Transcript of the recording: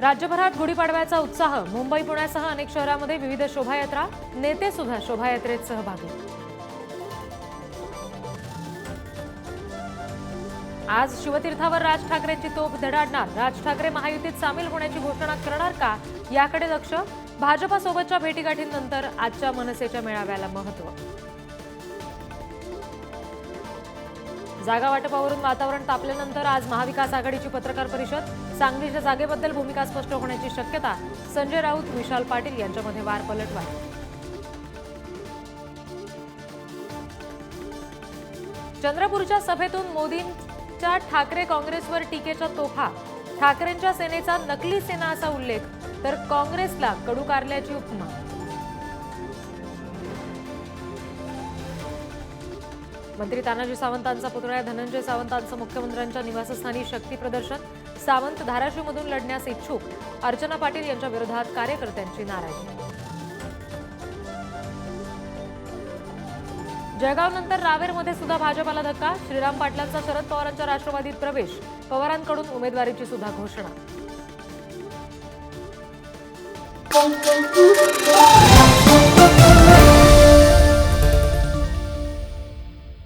राज्यभरात गुढीपाडव्याचा उत्साह. मुंबई पुण्यासह अनेक शहरांमध्ये विविध शोभायात्रा. नेते सुद्धा शोभायात्रेत सहभागी. आज शिवतीर्थावर राज ठाकरेंची तोफ धडाडणार. राज ठाकरे महायुतीत सामील होण्याची घोषणा करणार का? याकडे लक्ष. भाजपासोबतच्या भेटीगाठींनंतर आजच्या मनसेच्या मेळाव्याला महत्त्व. जागा वाटपावरून वातावरण तापल्यानंतर आज महाविकास आघाडीची पत्रकार परिषद. सांगलीच्या जागेबद्दल भूमिका स्पष्ट होण्याची शक्यता संजय राऊत विशाल पाटील यांच्यामध्ये वार पलटवा चंद्रपूरच्या सभेतून मोदींच्या ठाकरे काँग्रेसवर टीकेच्या तोफा. ठाकरेंच्या सेनेचा नकली सेना असा उल्लेख तर काँग्रेसला कडू कारल्याची उपमा. मंत्री तानाजी सावंतांचा पुतळा धनंजय सावंतांचं मुख्यमंत्र्यांच्या निवासस्थानी शक्ती प्रदर्शन सावंत धाराशिवमधून लढण्यास इच्छुक अर्चना पाटील यांच्या विरोधात कार्यकर्त्यांची नाराजी. जळगावनंतर रावेरमध्ये सुद्धा भाजपाला धक्का श्रीराम पाटलांचा शरद पवारांच्या राष्ट्रवादीत प्रवेश पवारांकडून उमेदवारीची सुद्धा घोषणा.